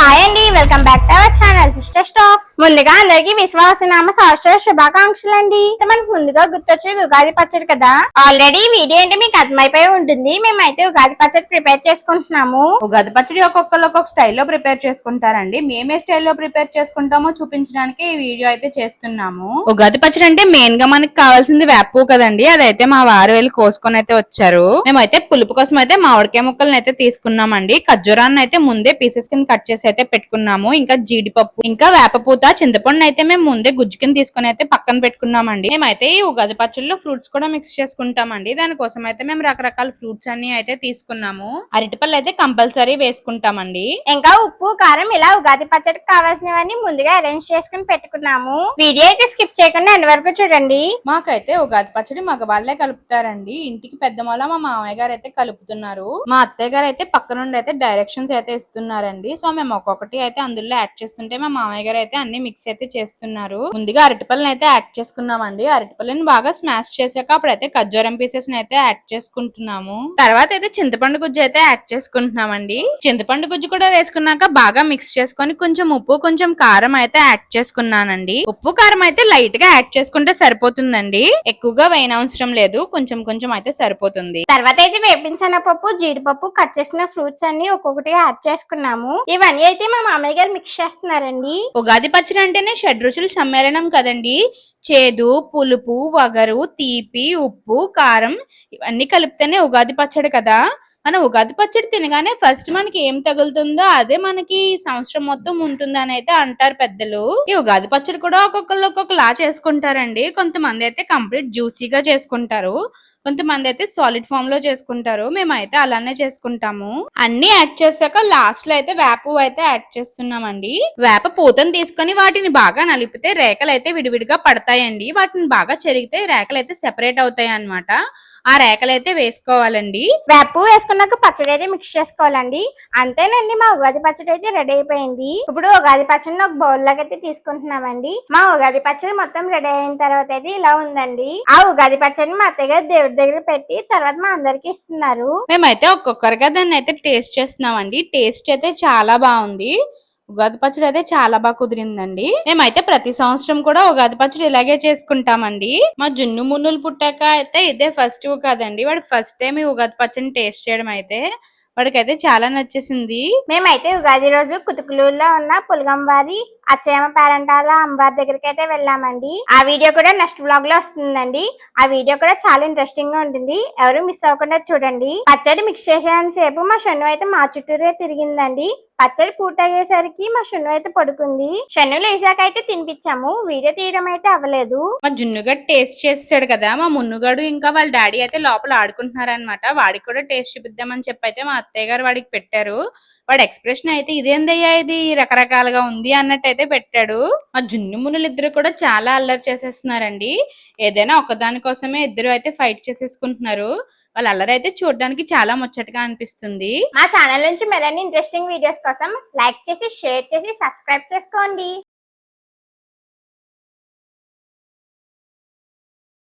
Hi అండి. Welcome back to our channel sister stocks. ముందుగా అందరికి విశ్వాసనామ సంవత్సర శుభాకాంక్షలు అండి మనకు ముందుగా గుర్తొచ్చేది ఉగాది పచ్చడి కదా? ఆల్రెడీ వీడియో అంటే మీకు అర్థమైపోయి ఉంటుంది. మేమైతే ఉగాది పచ్చడి ప్రిపేర్ చేసుకుంటున్నాము. ఉగాది పచ్చడి ఒక్కొక్కరు ఒక్కొక్క స్టైల్లో ప్రిపేర్ చేసుకుంటారండి. మేమే స్టైల్లో ప్రిపేర్ చేసుకుంటామో చూపించడానికి ఈ వీడియో అయితే చేస్తున్నాము. ఉగాది పచ్చడి అంటే మెయిన్గా మనకి కావాల్సింది వేపు కదండి. అదైతే మా వారు వెళ్ళి కోసుకొని అయితే వచ్చారు. మేమైతే పులుపు కోసం అయితే మామిడికాయ ముక్కలను అయితే తీసుకున్నామండి. ఖర్జూరాన్ని అయితే ముందే పీసెస్ కింద కట్ చేసి అయితే పెట్టుకున్నాము. ఇంకా జీడిపప్పు ఇంకా వేపపూత చింతపండు అయితే మేము ముందే గుజ్జు కింద తీసుకుని అయితే పక్కన పెట్టుకున్నామండి. మేమైతే ఈ ఉగాది పచ్చడిలో ఫ్రూట్స్ కూడా మిక్స్ చేసుకుంటామండి. దానికోసం అయితే మేము రకరకాల ఫ్రూట్స్ అన్ని అయితే తీసుకున్నాము. అరటిపళ్ళు అయితే కంపల్సరీ వేసుకుంటామండి. ఇంకా ఉప్పు కారం ఇలా ఉగాది పచ్చడికి కావాల్సినవన్నీ ముందుగా అరేంజ్ చేసుకుని పెట్టుకున్నాము. వీడియో అయితే స్కిప్ చేయకుండా ఎండ్ వరకు చూడండి. మాకైతే ఉగాది పచ్చడి మగవాళ్ళే కలుపుతారండి. ఇంటికి పెద్ద మొల మా మామయ్య గారు అయితే కలుపుతున్నారు. మా అత్తయ్య గారు అయితే పక్క నుండి అయితే డైరెక్షన్స్ అయితే ఇస్తున్నారండి. సో మేము ఒక్కొక్కటి అయితే అందులో యాడ్ చేస్తుంటే మా మామయ్య గారు అయితే అన్ని మిక్స్ అయితే చేస్తున్నారు. ముందుగా అరటిపళ్ళని అయితే యాడ్ చేసుకున్నామండి. అరటిపళ్ళని బాగా స్మాష్ చేసాక అప్పుడైతే ఖర్జూరం పీసెస్ అయితే యాడ్ చేసుకుంటున్నాము. తర్వాత అయితే చింతపండు గుజ్జు అయితే యాడ్ చేసుకుంటున్నామండి. చింతపండు గుజ్జు కూడా వేసుకున్నాక బాగా మిక్స్ చేసుకొని కొంచెం ఉప్పు కొంచెం కారం అయితే యాడ్ చేసుకున్నానండి. ఉప్పు కారం అయితే లైట్గా యాడ్ చేసుకుంటే సరిపోతుందండి. ఎక్కువగా వేయన అవసరం లేదు. కొంచెం కొంచెం అయితే సరిపోతుంది. తర్వాత అయితే వేపించిన పప్పు జీడిపప్పు కట్ చేసిన ఫ్రూట్స్ అన్ని ఒక్కొక్కటి యాడ్ చేసుకున్నాము. ఇవన్నీ అయితే మా మామయ్య గారు మిక్స్ చేస్తున్నారండి. ఉగాది పచ్చడి అంటేనే షడ్రుచులు సమ్మేళనం కదండి. చేదు పులుపు వగరు తీపి ఉప్పు కారం ఇవన్నీ కలిపితేనే ఉగాది పచ్చడి కదా. మనం ఉగాది పచ్చడి తినగానే ఫస్ట్ మనకి ఏం తగులుతుందో అదే మనకి సంవత్సరం మొత్తం ఉంటుందని అయితే అంటారు పెద్దలు. ఈ ఉగాది పచ్చడి కూడా ఒక్కొక్కరు ఒక్కొక్కలా చేసుకుంటారండి. కొంతమంది అయితే కంప్లీట్ జ్యూసీగా చేసుకుంటారు. కొంతమంది అయితే సాలిడ్ ఫామ్లో చేసుకుంటారు మేమైతే అలానే చేసుకుంటాము. అన్ని యాడ్ చేశాక లాస్ట్లో అయితే వేప అయితే యాడ్ చేస్తున్నామండి. వేప పూతను తీసుకొని వాటిని బాగా నలిపితే రేకలు అయితే విడివిడిగా పడతాయండి. వాటిని బాగా చెరిగితే రేకలు అయితే సెపరేట్ అవుతాయి అనమాట ఆ రేకలు అయితే వేసుకోవాలండి. వేపు వేసుకున్నాక పచ్చడి అయితే మిక్స్ చేసుకోవాలండి. అంతేనండి మా ఉగాది పచ్చడి అయితే రెడీ అయిపోయింది. ఇప్పుడు ఉగాది పచ్చడిని ఒక బౌల్ లాగా అయితే తీసుకుంటున్నామండి. మా ఉగాది పచ్చడి మొత్తం రెడీ అయిన తర్వాత అయితే ఇలా ఉందండి. ఆ ఉగాది పచ్చడిని మా అత్తయ్య గారు దేవుడి దగ్గర పెట్టి తర్వాత మా అందరికి ఇస్తున్నారు. మేమైతే ఒక్కొక్కరిగా దాన్ని అయితే టేస్ట్ చేస్తున్నామండి. టేస్ట్ అయితే చాలా బాగుంది. ఉగాది పచ్చడి అయితే చాలా బాగా కుదిరిందండి. మేమైతే ప్రతి సంవత్సరం కూడా ఉగాది పచ్చడి ఇలాగే చేసుకుంటామండి. మా జున్ను మున్నులు పుట్టాక అయితే ఇదే ఫస్ట్ కాదండి వాడు ఫస్ట్ టైం ఈ ఉగాది పచ్చడిని టేస్ట్ చేయడం అయితే. వాడికైతే చాలా నచ్చేసింది. మేమైతే ఉగాది రోజు కుతుకులూరులో ఉన్న పులగంవారి అచ్చయమ్మ పేరంటాల అమ్మవారి దగ్గరికి అయితే వెళ్ళామండి. ఆ వీడియో కూడా నెక్స్ట్ బ్లాగ్లో వస్తుందండి. ఆ వీడియో కూడా చాలా ఇంట్రెస్టింగ్గా ఉంటుంది. ఎవరు మిస్ అవ్వకుండా చూడండి. పచ్చడి మిక్స్ చేసేంత సేపు మా షన్ను అయితే మా చుట్టూరే తిరిగిందండి. పచ్చడి పూర్తయ్యేసరికి మా షన్ను అయితే పడుకుంది. షన్ను లేచాక అయితే తినిపించాము. వీడియో తీయడం అయితే అవ్వలేదు. మా జున్నుగడు టేస్ట్ చేసాడు కదా. మా మున్నుగాడు ఇంకా వాళ్ళ డాడీ అయితే లోపల ఆడుకుంటున్నారు అనమాట వాడికి కూడా టేస్ట్ చూపిద్దామని చెప్పి అయితే మా అత్తయ్య గారు వాడికి పెట్టారు. వాడి ఎక్స్ప్రెషన్ అయితే ఇదేందయ్యా ఇది? రకరకాలుగా ఉంది అన్నట్టు అయితే పెట్టాడు. మా జున్ను మునులు ఇద్దరు కూడా చాలా అల్లరి చేసేస్తున్నారండి. ఏదైనా ఒకదాని కోసమే ఇద్దరు అయితే ఫైట్ చేసేసుకుంటున్నారు. వాళ్ళ అల్లరి అయితే చూడడానికి చాలా ముచ్చటగా అనిపిస్తుంది. మా ఛానల్ నుంచి మరిన్ని ఇంట్రెస్టింగ్ వీడియోస్ కోసం లైక్ చేసి షేర్ చేసి సబ్స్క్రైబ్ చేసుకోండి.